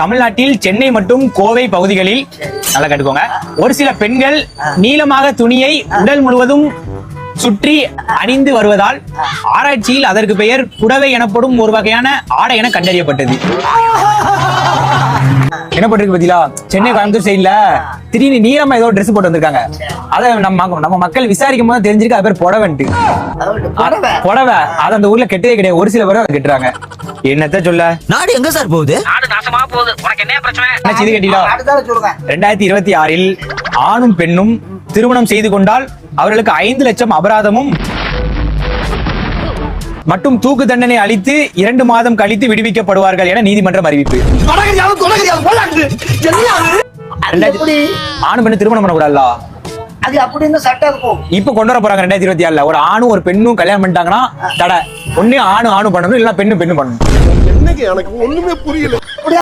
தமிழ்நாட்டில் சென்னை மற்றும் கோவை பகுதிகளில் நல்லா கேட்டுக்கோங்க. ஒரு சில பெண்கள் நீளமாக துணியை உடல் முழுவதும் சுற்றி அணிந்து வருவதால் ஆராய்ச்சியில் அதற்கு பெயர் புடவை எனப்படும் ஒரு வகையான ஆடை என கண்டறியப்பட்டது. என்ன பண்ணிருக்கு பாத்தீங்களா சென்னை கோயம்புத்தூர் சைடுல திடீர்னு நீளமா ஏதோ ட்ரெஸ் போட்டு வந்திருக்காங்க. அதை நம்ம நம்ம மக்கள் விசாரிக்கும் போது தெரிஞ்சிருக்கு அது பேர் புடவைன்ட்டு. புடவை. அது அந்த ஊர்ல கெட்டதே கிடையாது. ஒரு சில பேர் அதை கெட்டுறாங்க. என்னத்த சொல்ல? நாடு எங்க சார் போகுது? என்ன செய்தி கேட்டீங்களா? அடுத்தால சொல்லுங்க ரெண்டாயிரத்தி இருபத்தி ஆறில் ஆணும் பெண்ணும் திருமணம் செய்து கொண்டால் அவர்களுக்கு ஐந்து லட்சம் அபராதமும் மற்றும் தூக்கு தண்டனை அளித்து இரண்டு மாதம் கழித்து விடுவிக்கப்படுவார்கள் என நீதிமன்றம் அறிவிப்பு. ஆணும் பெண்ணும் திருமணம் பண்ணக்கூடாதுல்ல அது அப்படின்னு சட்டம் இருக்கும். இப்ப கொண்டு வர போறாங்க ரெண்டாயிரத்தி இருபத்தி ஆறுல. ஒரு ஆணும் ஒரு பெண்ணும் கல்யாணம் பண்ணிட்டாங்கன்னா தடை. ஒண்ணு ஆணும் ஆணும் பண்ணணும் இல்ல பெண்ணும் பெண்ணும் பண்ணணும். என்னங்க எனக்கு ஒண்ணுமே புரியல.